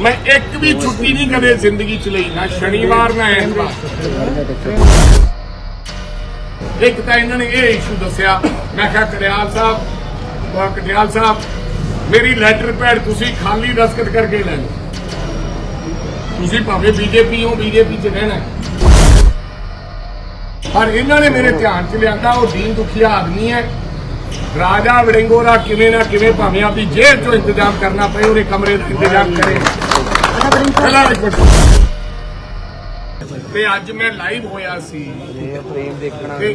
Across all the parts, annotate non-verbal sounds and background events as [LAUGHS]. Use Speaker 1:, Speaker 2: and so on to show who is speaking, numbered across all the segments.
Speaker 1: ਮੈਂ ਇੱਕ ਵੀ ਛੁੱਟੀ ਨਹੀਂ ਕਦੇ ਜ਼ਿੰਦਗੀ ਚ ਲਈ, ਨਾ ਸ਼ਨੀਵਾਰ, ਨਾ ਐਤਵਾਰ। ਇੱਕ ਤਾਂ ਇਹਨਾਂ ਨੇ ਇਹ ਇਸ਼ੂ ਦੱਸਿਆ, ਮੈਂ ਕਿਹਾ ਕਰਿਆਲ ਸਾਹਿਬ ਉਹ ਸਾਹਿਬ, ਮੇਰੀ ਲੈਟਰ ਪੈਡ ਤੁਸੀਂ ਖਾਲੀ ਦਸਖਤ ਕਰਕੇ ਲੈ ਲਓ। ਤੁਸੀਂ ਭਾਵੇਂ ਬੀਜੇਪੀ ਹੋ ਬੀਜੇਪੀ ਚ ਰਹਿਣਾ ਪਰ ਇਹਨਾਂ ਨੇ ਮੇਰੇ ਧਿਆਨ ਚ ਲਿਆਂਦਾ, ਉਹ ਦੀਨ ਦੁਖੀਆ ਆਦਮੀ ਹੈ। ਰਾਜਾ ਵੜਿੰਗੋ ਦਾ ਕਿਵੇਂ ਨਾ ਕਿਵੇਂ ਭਾਵੇਂ ਆਪਦੀ ਜੇਲ੍ਹ ਚੋਂ ਇੰਤਜ਼ਾਮ ਕਰਨਾ ਪਏ ਉਹਦੇ ਕਮਰੇ ਦਾ ਇੰਤਜ਼ਾਮ ਕਰੇ। ਤੇ ਅੱਜ ਮੈਂ ਲਾਈਵ ਹੋਇਆ ਸੀ।
Speaker 2: ਇਹ ਫਰੇਮ ਦੇਖਣਾ
Speaker 1: ਤੇ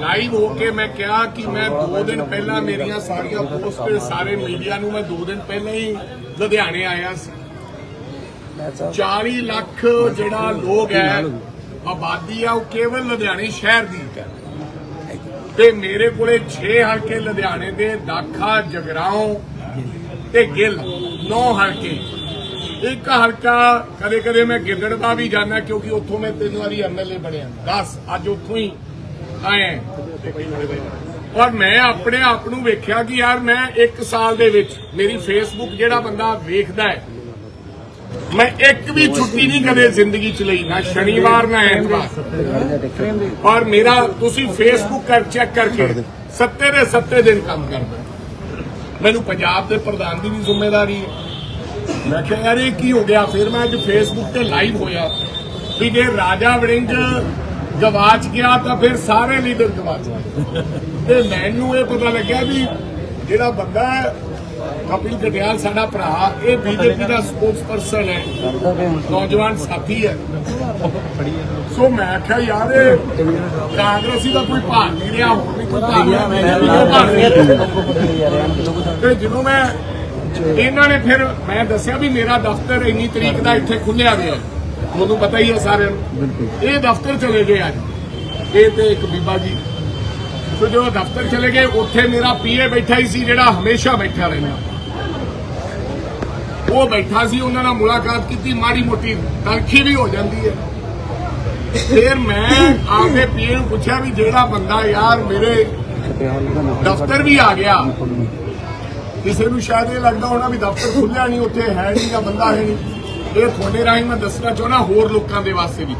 Speaker 1: ਲਾਈਵ ਹੋ ਕੇ ਮੈਂ ਕਿਹਾ ਕਿ ਮੈਂ 2 ਦਿਨ ਪਹਿਲਾਂ ਮੇਰੀਆਂ ਸਾਰੀਆਂ ਪੋਸਟ ਸਾਰੇ ਮੀਡੀਆ ਨੂੰ ਮੈਂ 2 ਦਿਨ ਪਹਿਲਾਂ ਹੀ ਲੁਧਿਆਣੇ ਆਇਆ ਸੀ। 40 ਲੱਖ ਜਿਹੜਾ ਲੋਕ ਹੈ, ਆਬਾਦੀ ਆ, ਉਹ ਕੇਵਲ ਲੁਧਿਆਣੇ ਸ਼ਹਿਰ ਦੀ ਹੈ। ਤੇ ਮੇਰੇ ਕੋਲੇ 6 ਹਲਕੇ ਲੁਧਿਆਣੇ ਦੇ, ਦਾਖਾ, ਜਗਰਾਉਂ ਤੇ ਗਿੱਲ 9 ਹਲਕੇ। ਇੱਕ ਹਲਕਾ ਕਦੇ ਕਦੇ ਮੈਂ ਗਿੱਦੜ ਦਾ ਵੀ ਜਾਣਾ ਕਿਉਂਕਿ ਉੱਥੋਂ ਮੈਂ ਤਿੰਨ ਵਾਰੀ ਐਮਐਲਏ ਬਣਿਆ 10 ਅੱਜ ਉੱਥੋਂ ਹੀ ਆਏ ਔਰ ਮੈਂ ਆਪਣੇ ਆਪ ਨੂੰ ਵੇਖਿਆ ਕਿ ਯਾਰ ਮੈਂ 1 ਸਾਲ ਦੇ ਵਿੱਚ ਮੇਰੀ ਫੇਸਬੁੱਕ ਜਿਹੜਾ ਬੰਦਾ ਵੇਖਦਾ ਹੈ, ਮੈਂ ਇੱਕ ਵੀ ਛੁੱਟੀ ਨਹੀਂ ਕਦੇ ਜ਼ਿੰਦਗੀ ਚ ਲਈ, ਨਾ ਸ਼ਨੀਵਾਰ, ਨਾ ਐਤਵਾਰ। ਔਰ ਮੇਰਾ ਤੁਸੀਂ ਫੇਸਬੁੱਕ ਕਰ ਚੈੱਕ ਕਰਕੇ ਸੱਤੇ ਦੇ ਸੱਤੇ ਦਿਨ ਕੰਮ ਕਰਦਾ। ਮੈਨੂੰ ਪੰਜਾਬ ਦੇ ਪ੍ਰਧਾਨ ਦੀ ਵੀ ਜ਼ਿੰਮੇਵਾਰੀ ਹੈ। ਮੈਂ ਕਿਹਾ ਯਾਰ ਇਹ ਕੀ ਹੋ ਗਿਆ? ਫਿਰ ਮੈਂ ਅੱਜ ਫੇਸਬੁੱਕ ਤੇ ਲਾਈਵ ਹੋਇਆ। ਵੀ ਜੇ ਰਾਜਾ ਵੜਿੰਗ ਗਵਾਚ ਗਿਆ ਤਾਂ ਫਿਰ ਸਾਰੇ ਲੀਡਰ ਗਵਾਚ ਗਏ। ਤੇ ਮੈਨੂੰ ਇਹ ਪਤਾ ਲੱਗਿਆ ਵੀ ਜਿਹੜਾ ਬੰਦਾ ਹੈ, ਕਪਿਲ ਕਟਿਆਲ ਸਾਡਾ ਭਰਾ ਇਹ ਬੀਜੇਪੀ ਦਾ ਸਪੋਕਸ ਪਰਸਨ ਹੈ। ਨੌਜਵਾਨ ਸਾਥੀ ਹੈ। ਸੋ ਮੈਂ ਆਖਿਆ ਯਾਰ ਇਹ ਕਾਂਗਰਸੀ ਦਾ ਕੋਈ ਭਾਗ ਨਹੀਂ ਰਿਹਾ ਹੋਰ ਵੀ ਕੋਈ ਭਾਗ ਨਹੀਂ ਰਿਹਾ। ਤੇ ਜਦੋਂ ਮੈਂ ਇਹਨਾਂ ਨੇ ਫਿਰ ਮੈਂ ਦੱਸਿਆ ਵੀ ਮੇਰਾ ਦਫ਼ਤਰ ਇੰਨੀ ਤਰੀਕ ਦਾ ਇੱਥੇ ਖੁੱਲਿਆ ਗਿਆ ਤੁਹਾਨੂੰ ਪਤਾ ਹੀ ਹੈ ਸਾਰਿਆਂ ਨੂੰ। ਇਹ ਦਫ਼ਤਰ ਚਲੇ ਗਏ ਅੱਜ। ਇਹ ਤੇ ਇੱਕ ਬੀਬਾ ਜੀ। ਸੋ ਜਦੋਂ ਦਫ਼ਤਰ ਚਲੇ ਗਏ ਉੱਥੇ ਮੇਰਾ ਪੀਏ ਬੈਠਾ ਹੀ ਸੀ ਜਿਹੜਾ ਹਮੇਸ਼ਾ ਬੈਠਾ ਰਹਿੰਦਾ। ਉਹ ਬੈਠਾ ਸੀ ਉਹਨਾਂ ਨਾਲ ਮੁਲਾਕਾਤ ਕੀਤੀ ਮਾੜੀ ਮੋਟੀ ਤਲਖੀ ਵੀ ਹੋ ਜਾਂਦੀ ਹੈ। ਫਿਰ ਮੈਂ ਆਪਦੇ ਪੀਏ ਨੂੰ ਪੁੱਛਿਆ ਵੀ ਜਿਹੜਾ ਬੰਦਾ ਯਾਰ ਮੇਰੇ ਦਫ਼ਤਰ ਵੀ ਆ ਗਿਆ। ਕਿਸੇ ਨੂੰ ਸ਼ਾਇਦ ਇਹ ਲੱਗਦਾ ਹੋਣਾ ਵੀ ਦਫ਼ਤਰ ਖੁੱਲਿਆ ਨਹੀਂ, ਉੱਥੇ ਹੈ ਨਹੀਂ ਜਾਂ ਬੰਦਾ ਹੈ ਨਹੀਂ। ਇਹ ਤੁਹਾਡੇ ਰਾਹੀਂ ਮੈਂ ਦੱਸਣਾ ਚਾਹੁੰਦਾ ਹੋਰ ਲੋਕਾਂ ਦੇ ਵਾਸਤੇ ਵੀ।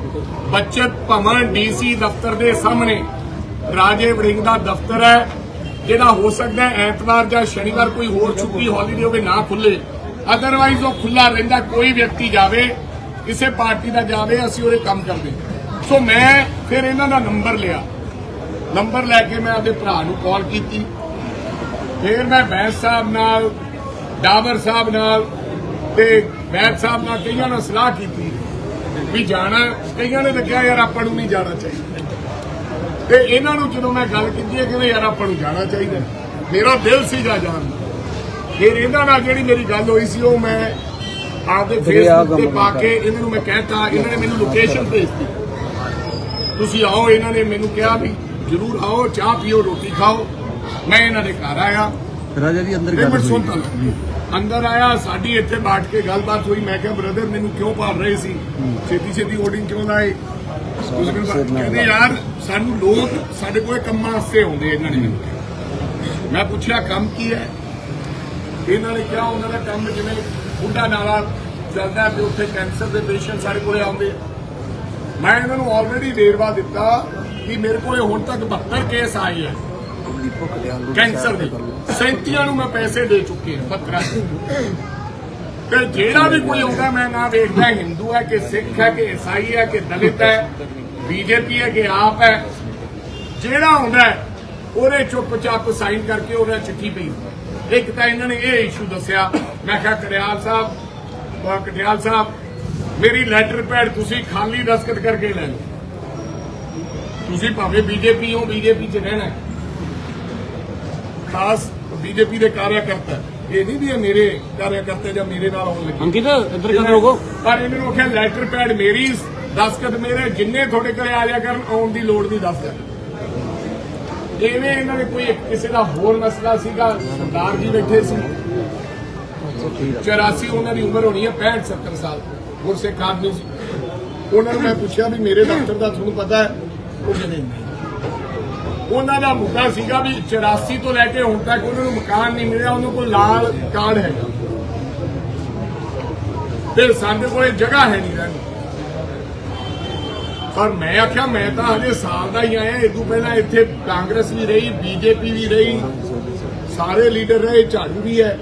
Speaker 1: ਬੱਚਤ ਭਵਨ, ਡੀਸੀ ਦਫ਼ਤਰ ਦੇ ਸਾਹਮਣੇ। ਰਾਜੇ ਵੜਿੰਗ ਦਾ ਦਫ਼ਤਰ ਹੈ ਜਿਹੜਾ ਹੋ ਸਕਦਾ ਐਤਵਾਰ ਜਾਂ ਸ਼ਨੀਵਾਰ ਕੋਈ ਹੋਰ ਛੁੱਟੀ ਹੌਲੀਡੇ ਹੋਵੇ, ਨਾ ਖੁੱਲੇ ਅਦਰਵਾਈਜ਼ ਉਹ ਖੁੱਲਾ ਰਹਿੰਦਾ, ਕੋਈ ਵਿਅਕਤੀ ਜਾਵੇ, ਕਿਸੇ ਪਾਰਟੀ ਦਾ ਜਾਵੇ, ਅਸੀਂ ਉਹਦੇ ਕੰਮ ਕਰਦੇ ਸੋ ਮੈਂ ਫਿਰ ਇਹਨਾਂ ਦਾ ਨੰਬਰ ਲਿਆ। ਨੰਬਰ ਲੈ ਕੇ ਮੈਂ ਆਪਣੇ ਭਰਾ ਨੂੰ ਕਾਲ ਕੀਤੀ। ਫਿਰ ਮੈਂ ਬੈਂਸ ਸਾਹਿਬ ਨਾਲ ਡਾਬਰ ਸਾਹਿਬ ਨਾਲ ਤੇ ਬੈਂਸ ਸਾਹਿਬ ਨਾਲ ਕਈਆਂ ਨਾਲ ਸਲਾਹ ਕੀਤੀ ਵੀ ਜਾਣਾ ਕਈਆਂ ਨੇ ਕਿਹਾ ਯਾਰ ਆਪਾਂ ਨੂੰ ਨਹੀਂ ਜਾਣਾ ਚਾਹੀਦਾ। ਤੇ ਇਹਨਾਂ ਨੂੰ ਜਦੋਂ ਮੈਂ ਗੱਲ ਕੀਤੀ ਹੈ ਕਿ ਯਾਰ ਆਪਾਂ ਨੂੰ ਜਾਣਾ ਚਾਹੀਦਾ ਮੇਰਾ ਦਿਲ ਸੀਗਾ ਜਾਣ ਦਾ। ਫਿਰ ਇਹਨਾਂ ਨਾਲ ਜਿਹੜੀ ਮੇਰੀ ਗੱਲ ਹੋਈ ਸੀ ਉਹ ਮੈਂ ਆਪਦੇ ਫੇਸਬੁੱਕ ਤੇ ਪਾ ਕੇ ਇਹਨਾਂ ਨੂੰ ਮੈਂ ਕਹਿਤਾ ਇਹਨਾਂ ਨੇ ਮੈਨੂੰ ਲੋਕੇਸ਼ਨ ਭੇਜਤੀ। ਤੁਸੀਂ ਆਓ ਇਹਨਾਂ ਨੇ ਮੈਨੂੰ ਕਿਹਾ ਵੀ ਜਰੂਰ ਆਓ ਚਾਹ ਪੀਓ ਰੋਟੀ ਖਾਓ। ਮੈਂ ਇਹਨਾਂ ਦੇ ਘਰ ਆਇਆ।
Speaker 3: ਰਾਜਾ ਜੀ ਅੰਦਰ ਗੱਲ ਹੋਈ।
Speaker 1: ਅੰਦਰ ਆਇਆ ਸਾਡੀ ਇੱਥੇ ਬਾਟ ਕੇ ਗੱਲਬਾਤ ਹੋਈ। ਮੈਂ ਕਿਹਾ ਬ੍ਰਦਰ ਮੈਨੂੰ ਕਿਉਂ ਭਾਲ ਰਹੇ ਸੀ? ਛੇਤੀ ਛੇਤੀ ਹੋਰਡਿੰਗ ਕਿਉਂ ਲਾਏ ਬਾ- ਕਹਿੰਦੇ ਯਾਰ ਸਾਨੂੰ ਲੋਕ ਸਾਡੇ ਕੋਲੇ ਕੰਮਾਂ ਵਾਸਤੇ ਆਉਂਦੇ ਇਹਨਾਂ ਨੇ। ਮੈਂ ਪੁੱਛਿਆ ਕੰਮ ਕੀ ਹੈ? ਇਹਨਾਂ ਨੇ ਕਿਹਾ ਉਹਨਾਂ ਦਾ ਕੰਮ ਜਿਵੇਂ ਬੁੱਢਾ ਨਾਲਾ ਚੱਲਦਾ ਤੇ ਉੱਥੇ ਕੈਂਸਰ ਦੇ ਪੇਸ਼ੈਂਟ ਸਾਡੇ ਕੋਲੇ ਆਉਂਦੇ ਮੈਂ ਇਹਨਾਂ ਨੂੰ ਆਲਰੇਡੀ ਵੇਰਵਾ ਦਿੱਤਾ ਕਿ ਮੇਰੇ ਕੋਲੇ ਹੁਣ ਤੱਕ 72 ਕੇਸ ਆਏ ਆ। ਕੈਂਸਰ ਦੇ। 37 ਨੂੰ ਮੈਂ ਪੈਸੇ ਦੇ ਚੁੱਕੇ ਹਾਂ 17 ਤੇ ਜਿਹੜਾ ਵੀ ਕੋਈ ਆਉਂਦਾ ਮੈਂ ਨਾ ਵੇਖਦਾ ਹਿੰਦੂ ਹੈ ਕਿ ਸਿੱਖ ਹੈ ਕਿ ਈਸਾਈ ਹੈ ਕਿ ਦਲਿਤ ਹੈ ਬੀਜੇਪੀ ਹੈ ਕਿ ਆਪ ਹੈ ਜਿਹੜਾ ਆਉਂਦਾ ਹੈ, ਉਹਦੇ ਚੁੱਪਚਾਪ ਸਾਈਨ ਕਰਕੇ ਉਹਦਾ ਚਿੱਠੀ ਪਈ ਇੱਕ ਤਾਂ ਇਹਨਾਂ ਨੇ ਇਹ ਇਸ਼ੂ ਦੱਸਿਆ ਮੈਂ ਕਿਹਾ ਕਰਿਆਲ ਸਾਹਿਬ ਉਹ ਕਟਿਆਲ ਸਾਹਿਬ ਮੇਰੀ ਲੈਟਰ ਪੈਡ ਤੁਸੀਂ ਖਾਲੀ ਦਸਖਤ ਕਰਕੇ ਲੈ ਲਓ। ਤੁਸੀਂ ਭਾਵੇਂ ਬੀਜੇਪੀ ਹੋ ਬੀਜੇਪੀ ਚ ਰਹਿਣਾ ਖਾਸ ਬੀਜੇਪੀ ਦੇ ਕਾਰਿਆਕਰਤਾ ਇਹ ਨਹੀਂ ਵੀ ਇਹ ਮੇਰੇ ਕਾਰਿਆਕਰਤਾ ਜਾਂ ਮੇਰੇ ਨਾਲ ਆਉਣ ਲੱਗੇ।
Speaker 3: ਅੰਕਿਤ ਇੱਧਰ ਕਰ ਲੋਗੋ
Speaker 1: ਪਰ ਇਹਨਾਂ ਆਖਿਆ ਲੈਟਰ ਪੈਡ ਮੇਰੀ ਦਸਖਤ ਮੇਰੇ ਜਿੰਨੇ ਤੁਹਾਡੇ ਘਰੇ ਆ ਜਾ ਕਰਨ ਆਉਣ ਦੀ ਲੋੜ ਨਹੀਂ ਦਸਖਤ ਜਿਵੇਂ ਇਹਨਾਂ ਨੇ ਕੋਈ ਕਿਸੇ ਦਾ ਹੋਰ ਮਸਲਾ ਸੀਗਾ ਸਰਦਾਰ ਜੀ ਬੈਠੇ ਸੀ। 84 ਉਹਨਾਂ ਦੀ ਉਮਰ ਹੋਣੀ ਹੈ 65 70 ਸਾਲ। ਗੁਰਸਿੱਖ ਆਦਮੀ ਸੀ। ਉਹਨਾਂ ਨੂੰ ਮੈਂ ਪੁੱਛਿਆ ਵੀ ਮੇਰੇ ਦਫ਼ਤਰ ਦਾ ਤੁਹਾਨੂੰ ਪਤਾ ਹੈ? ਉਹ ਕਹਿੰਦੇ ਨਹੀਂ ਉਹਨਾਂ ਦਾ ਮੁੱਦਾ ਸੀਗਾ ਵੀ 84 ਤੋਂ ਲੈ ਕੇ ਹੁਣ ਤੱਕ ਉਹਨਾਂ ਨੂੰ ਮਕਾਨ ਨਹੀਂ ਮਿਲਿਆ, ਉਹਨਾਂ ਕੋਲ ਲਾਲ ਕਾਰਡ ਹੈਗਾ। ਤੇ ਸਾਡੇ ਕੋਲੇ ਜਗ੍ਹਾ ਹੈ ਨਹੀਂ ਰਹਿਣ ਪਰ ਮੈਂ ਆਖਿਆ, ਮੈਂ ਤਾਂ ਹਜੇ ਸਾਲ ਦਾ ਹੀ ਆਇਆ, ਇਹ ਤੋਂ ਪਹਿਲਾਂ ਇੱਥੇ ਕਾਂਗਰਸ ਵੀ ਰਹੀ, ਬੀਜੇਪੀ ਵੀ ਰਹੀ, ਸਾਰੇ ਲੀਡਰ ਰਹੇ, ਝਾੜੂ ਵੀ ਹੈ।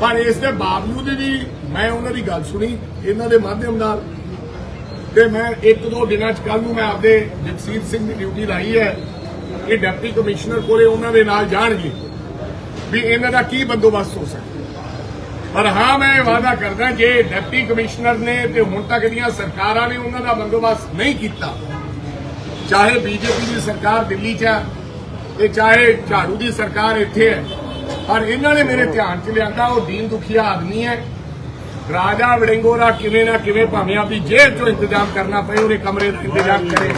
Speaker 1: ਪਰ ਇਸ ਦੇ ਬਾਵਜੂਦ ਵੀ ਮੈਂ ਉਹਨਾਂ ਦੀ ਗੱਲ ਸੁਣੀ, ਇਹਨਾਂ ਦੇ ਮਾਧਿਅਮ ਨਾਲ। ਤੇ ਮੈਂ ਇੱਕ ਦੋ ਦਿਨਾਂ ਚ ਕੱਲ ਨੂੰ ਮੈਂ ਆਪਦੇ ਜਗਸੀਰ ਸਿੰਘ ਦੀ ਡਿਊਟੀ ਲਾਈ ਹੈ ਕਿ ਡਿਪਟੀ ਕਮਿਸ਼ਨਰ ਕੋਲੇ ਉਹਨਾਂ ਦੇ ਨਾਲ ਜਾਣਗੇ ਵੀ ਇਹਨਾਂ ਦਾ ਕੀ ਬੰਦੋਬਸਤ ਹੋ ਸਕਦਾ ਪਰ ਹਾਂ, ਮੈਂ ਇਹ ਵਾਅਦਾ ਕਰਦਾ, ਜੇ ਡਿਪਟੀ ਕਮਿਸ਼ਨਰ ਨੇ ਤੇ ਹੁਣ ਤੱਕ ਦੀਆਂ ਸਰਕਾਰਾਂ ਨੇ ਉਹਨਾਂ ਦਾ ਬੰਦੋਬਸਤ ਨਹੀਂ ਕੀਤਾ, ਚਾਹੇ ਬੀਜੇਪੀ ਦੀ ਸਰਕਾਰ ਦਿੱਲੀ 'ਚ ਹੈ ਤੇ ਚਾਹੇ ਝਾੜੂ ਦੀ ਸਰਕਾਰ ਇੱਥੇ ਹੈ, ਪਰ ਇਹਨਾਂ ਨੇ ਮੇਰੇ ਧਿਆਨ 'ਚ ਲਿਆਂਦਾ, ਉਹ ਦੀਨ ਦੁਖੀਆ ਆਦਮੀ ਹੈ। ਰਾਜਾ ਵੜਿੰਗੋਰਾ ਕਿਵੇਂ ਨਾ ਕਿਵੇਂ ਭਾਵੇਂ ਆਪਦੀ ਜੇਲ੍ਹ 'ਚੋਂ ਇੰਤਜ਼ਾਮ ਕਰਨਾ ਪਏ ਉਹਦੇ ਕਮਰੇ ਦਾ ਇੰਤਜ਼ਾਮ ਕਰੇ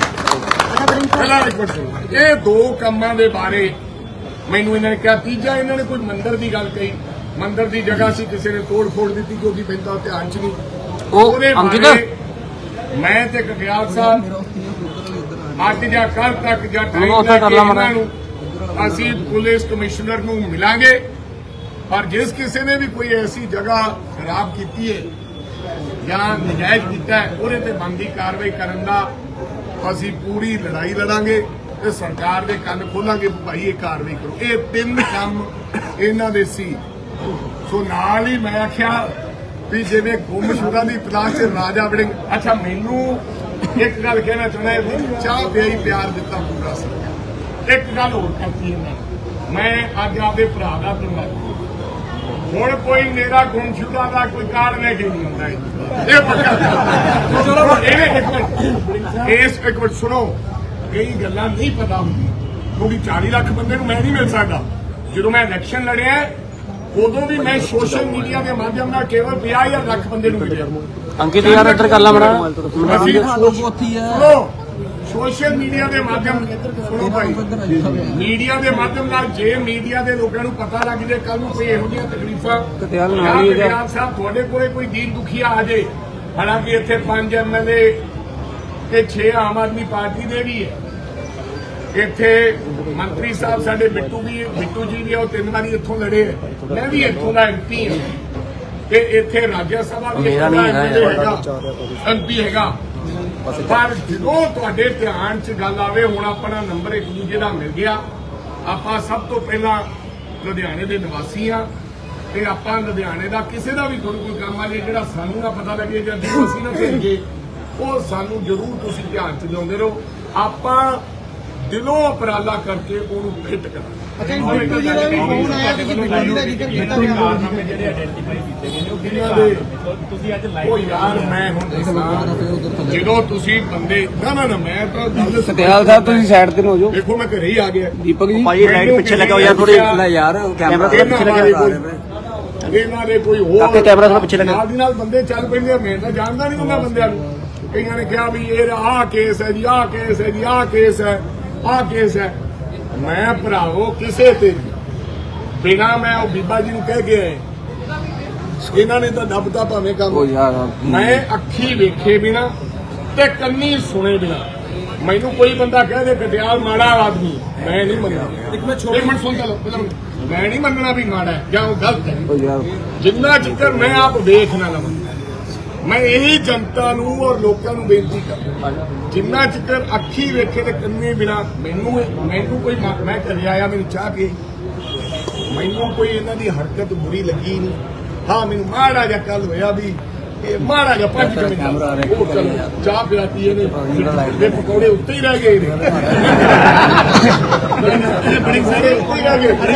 Speaker 1: ਪਹਿਲਾਂ ਸੁਣੋ। ਇਹ ਦੋ ਕੰਮਾਂ ਦੇ ਬਾਰੇ ਮੈਨੂੰ ਇਹਨਾਂ ਨੇ ਕਿਹਾ ਤੀਜਾ ਇਹਨਾਂ ਨੇ ਕੋਈ ਮੰਦਿਰ ਦੀ ਗੱਲ ਕਹੀ ਮੰਦਿਰ ਦੀ ਜਗ੍ਹਾ ਸੀ ਕਿਸੇ ਨੇ ਤੋੜ ਫੋੜ ਦਿੱਤੀ ਕਿਉਂਕਿ ਪੈਂਦਾ ਧਿਆਨ 'ਚ ਨਹੀਂ
Speaker 3: ਉਹ
Speaker 1: ਉਹਦੇ? ਬਾਰੇ ਮੈਂ ਤੇ ਕਟਿਆਲ ਸਾਹਿਬ ਅੱਜ ਜਾਂ ਕੱਲ ਤੱਕ ਜਾਂ
Speaker 3: ਉਹਨੂੰ
Speaker 1: ਟਾਈਮ। ਨੂੰ ਅਸੀਂ ਪੁਲਿਸ ਕਮਿਸ਼ਨਰ ਨੂੰ ਮਿਲਾਂਗੇ ਪਰ ਜਿਸ ਕਿਸੇ ਨੇ ਵੀ ਕੋਈ ਐਸੀ ਜਗ੍ਹਾ ਖਰਾਬ ਕੀਤੀ ਹੈ ਜਾਂ ਨਜਾਇਜ਼ ਕੀਤਾ ਹੈ ਉਹਦੇ ਤੇ ਬੰਦੀ ਕਾਰਵਾਈ ਕਰਨ ਦਾ ਅਸੀਂ ਪੂਰੀ ਲੜਾਈ ਲੜਾਂਗੇ ਤੇ ਸਰਕਾਰ ਦੇ ਕੰਨ ਖੋਲਾਂਗੇ ਭਾਈ ਇਹ ਕਾਰਵਾਈ ਕਰੋ ਇਹ ਤਿੰਨ ਕੰਮ ਇਹਨਾਂ ਦੇ ਸੀ ਸੋ ਨਾਲ ਹੀ ਮੈਂ ਆਖਿਆ ਵੀ ਜਿਵੇਂ ਗੁੰਮਸ਼ੁਦਾ ਦੀ ਤਲਾਸ਼ ਤੇ ਰਾਜਾ ਵੜਿੰਗ ਅੱਛਾ ਮੈਨੂੰ ਇੱਕ ਗੱਲ ਕਹਿਣਾ ਚਾਹੁੰਦਾ ਹੈ ਚਾਹ ਪਿਆਈ ਪਿਆਰ ਦਿੱਤਾ ਪੂਰਾ ਸੀ ਇੱਕ ਗੱਲ ਹੋਰ ਕਰਤੀ ਇਹਨਾਂ ਨੇ। ਮੈਂ ਅੱਜ ਆਪਦੇ ਭਰਾ ਦਾ ਧੰਨਵਾਦ ਹੁਣ ਕੋਈ ਮੇਰਾ ਗੁੰਮਸ਼ੁਦਾ ਦਾ ਕੋਈ ਕਾਰਡ ਲੈ ਕੇ ਨਹੀਂ ਆਉਂਦਾ ਇਹ। ਪੱਕਾ ਚਲੋ ਇਹ ਇੱਕ ਮਿੰਟ। ਇਸ ਇੱਕ ਮਿੰਟ ਸੁਣੋ। ਕਈ ਗੱਲਾਂ ਨਹੀਂ ਪਤਾ ਹੁੰਦੀਆਂ। ਕਿਉਂਕਿ 40 ਲੱਖ ਬੰਦੇ ਨੂੰ ਮੈਂ ਨਹੀਂ ਮਿਲ ਸਕਦਾ। ਜਦੋਂ ਮੈਂ ਇਲੈਕਸ਼ਨ ਲੜਿਆ ਉਦੋਂ ਵੀ ਮੈਂ ਸੋਸ਼ਲ ਮੀਡੀਆ ਦੇ ਮਾਧਿਅਮ ਨਾਲ ਕੇਵਲ 50000 ਲੱਖ ਬੰਦੇ ਨੂੰ ਮਿਲਿਆ।
Speaker 3: ਅੰਕਿਤ ਯਾਰ ਇੱਧਰ ਕਰ ਲਾ ਮੜਾ।
Speaker 1: ਅਸੀਂ ਸੁਣੋ। ਸੋਸ਼ਲ ਮੀਡੀਆ ਦੇ ਮਾਧਿਅਮ ਸੁਣੋ ਭਾਈ ਮੀਡੀਆ ਦੇ ਮਾਧਿਅਮ ਨਾਲ ਜੇ ਮੀਡੀਆ ਦੇ ਲੋਕਾਂ ਨੂੰ ਪਤਾ ਲੱਗ ਜੇ ਕੱਲ ਨੂੰ ਕੋਈ ਇਹੋ ਜਿਹੀਆਂ ਤਕਲੀਫਾਂ
Speaker 2: ਕਤਿਆਲ ਨਾਲ
Speaker 1: ਜਾਂ
Speaker 2: ਹੀ
Speaker 1: ਕਤਿਆਲ ਸਾਹਿਬ ਤੁਹਾਡੇ ਕੋਲੇ ਕੋਈ ਦੀਨ ਦੁਖੀਆ ਆ ਜੇ ਹਾਲਾਂਕਿ ਇੱਥੇ ਪੰਜ ਐਮਐਲਏ ਤੇ 6 ਆਮ ਆਦਮੀ ਪਾਰਟੀ ਦੇ ਵੀ ਹੈ। ਇੱਥੇ ਮੰਤਰੀ ਸਾਹਿਬ ਸਾਡੇ ਬਿੱਟੂ ਵੀ ਬਿੱਟੂ ਜੀ ਵੀ ਆ, ਉਹ ਤਿੰਨ ਵਾਰੀ ਇੱਥੋਂ ਲੜੇ ਹੈ। ਮੈਂ ਵੀ ਇੱਥੋਂ ਦਾ ਐਮਪੀ ਹਾਂ। ਤੇ ਇੱਥੇ ਰਾਜ ਸਭਾ ਵੀ
Speaker 3: ਮੇਰਾ ਨਹੀਂ ਹੈਗਾ
Speaker 1: MLA ਹੈਗਾ। ਐਮਪੀ ਪਰ ਜਦੋਂ ਤੁਹਾਡੇ ਧਿਆਨ 'ਚ ਗੱਲ ਆਵੇ, ਹੁਣ ਆਪਣਾ ਨੰਬਰ ਇੱਕ ਦੂਜੇ ਦਾ ਮਿਲ ਗਿਆ। ਆਪਾਂ ਸਭ ਤੋਂ ਪਹਿਲਾਂ ਲੁਧਿਆਣੇ ਦੇ ਨਿਵਾਸੀ ਆ ਤੇ ਆਪਾਂ ਲੁਧਿਆਣੇ ਦਾ ਕਿਸੇ ਦਾ ਵੀ ਤੁਹਾਨੂੰ ਕੋਈ ਕੰਮ ਆ, ਜੇ ਜਿਹੜਾ ਸਾਨੂੰ ਨਾ ਪਤਾ ਲੱਗੇ ਜਾਂ ਜਿਹਨੂੰ ਅਸੀਂ ਨਾ ਭੇਜੀਏ ਉਹ ਸਾਨੂੰ ਜ਼ਰੂਰ ਤੁਸੀਂ ਧਿਆਨ 'ਚ ਲਿਆਉਂਦੇ ਰਹੋ। ਆਪਾਂ ਦਿਲੋਂ ਉਪਰਾਲਾ ਕਰਕੇ ਉਹਨੂੰ ਫਿੱਟ ਕਰਾਂਗੇ।
Speaker 4: ਅੱਛਾ ਜੀ, ਬਿੱਟੂ ਜੀ ਦਾ ਵੀ ਫੋਨ ਆਇਆ ਤੁਸੀਂ ਬਿੱਟੂ ਜੀ ਦਾ ਜ਼ਿਕਰ ਕੀਤਾ ਗਿਆ
Speaker 1: ਕਿੰਨੀਆਂ ਦੇ ਤੁਸੀਂ ਅੱਜ ਲਾਈਵ ਉਹ ਯਾਰ ਮੈਂ ਹੁਣ ਦੱਸਾਂ ਜਦੋਂ ਤੁਸੀਂ ਬੰਦੇ ਨਾ ਨਾ ਨਾ ਮੈਂ ਤਾਂ ਗੱਲ
Speaker 2: ਕਤਿਆਲ ਸਾਹਿਬ ਤੁਸੀਂ ਸਾਈਡ ਤੇ ਨੂੰ ਹੋ ਜਾਓ
Speaker 1: ਦੇਖੋ ਮੈਂ ਘਰੇ ਹੀ ਆ ਗਿਆ
Speaker 2: ਦੀਪਕ ਜੀ
Speaker 3: ਭਾਈ ਲਾਈਟ ਪਿੱਛੇ ਲਗਾਓ ਯਾਰ ਥੋੜੀ
Speaker 2: ਲੈ ਯਾਰ ਕੈਮਰਾ
Speaker 3: ਥੋੜਾ ਪਿੱਛੇ ਲਗਾ
Speaker 1: ਇਹਨਾਂ ਦੇ ਕੋਈ ਹੋਰ
Speaker 3: ਕਾਕੇ ਕੈਮਰਾ ਥੋੜਾ ਪਿੱਛੇ ਲਗਾ।
Speaker 1: ਨਾਲ ਦੀ ਨਾਲ ਬੰਦੇ ਚੱਲ ਪੈਂਦੇ ਆ ਮੈਂ ਤਾਂ ਜਾਣਦਾ ਨਹੀਂ ਉਹਨਾਂ ਬੰਦਿਆਂ ਨੂੰ ਕਈਆਂ ਨੇ ਕਿਹਾ ਵੀ ਇਹ ਆਹ ਕੇਸ ਹੈ ਜੀ ਆਹ ਕੇਸ ਹੈ ਜੀ ਆਹ ਕੇਸ ਹੈ ਆਹ ਕੇਸ ਹੈ ਮੈਂ ਭਰਾਵੋ ਕਿਸੇ ਤੇ ਬਿਨਾ ਮੈਂ ਉਹ ਬੀਬਾ ਜੀ ਨੂੰ ਕਹਿ ਕੇ ਆਏ। ਇਹਨਾਂ ਨੇ ਤਾਂ ਦੱਬਤਾ ਭਾਵੇਂ ਕੰਮ।
Speaker 2: ਉਹ ਯਾਰ
Speaker 1: ਮੈਂ ਅੱਖੀ ਵੇਖੇ ਬਿਨਾ ਤੇ ਕੰਨੀ ਸੁਣੇ ਬਿਨਾ। ਮੈਨੂੰ ਕੋਈ ਬੰਦਾ ਕਹਿ ਦੇ ਕਟਿਆਲ ਮਾੜਾ ਆਦਮੀ। ਮੈਂ ਨਹੀਂ ਮੰਨਦਾ। ਇੱਕ ਮਿੰਟ ਇੱਕ ਮਿੰਟ ਸੁਣ ਚਲੋ ਪਹਿਲਾਂ ਮੈਂ ਨਹੀਂ ਮੰਨਣਾ ਵੀ ਮਾੜਾ ਹੈ ਜਾਂ ਉਹ ਗਲਤ ਹੈ। ਜਿੰਨਾ ਚਿਰ ਮੈਂ ਆਪ ਵੇਖ ਨਾ ਲਵਾਂ। ਮੈਂ ਇਹੀ ਜਨਤਾ ਨੂੰ ਔਰ ਲੋਕਾਂ ਨੂੰ ਬੇਨਤੀ ਕਰਦਾ ਜਿੰਨਾ ਚਿਰ ਅੱਖੀ ਵੇਖੇ ਤੇ ਕੰਨੀ ਬਿਨਾ ਮੈਨੂੰ ਮੈਨੂੰ ਕੋਈ ਮ- ਘਰੇ ਆਇਆ ਮੈਨੂੰ ਚਾਹ ਪੀ। ਮੈਨੂੰ ਕੋਈ ਇਹਨਾਂ ਦੀ ਹਰਕਤ ਬੁਰੀ ਲੱਗੀ ਨਹੀਂ। ਹਾਂ ਮੈਨੂੰ ਮਾੜਾ ਜਿਹਾ ਕੱਲ ਹੋਇਆ ਵੀ ਇਹ ਮਾੜਾ ਜਿਹਾ ਪੰਜ ਕੁ ਮਿੰਟ ਉਹ ਚਲੋ ਚਾਹ ਪਿਆਤੀ ਇਹਨੇ। ਦੇ ਪਕੌੜੇ ਉੱਤੇ ਹੀ ਰਹਿ ਗਏ ਨੇ [LAUGHS] ਬੜੀ ਸਾਰੇ ਉੱਤੇ ਹੀ ਰਹਿ ਗਏ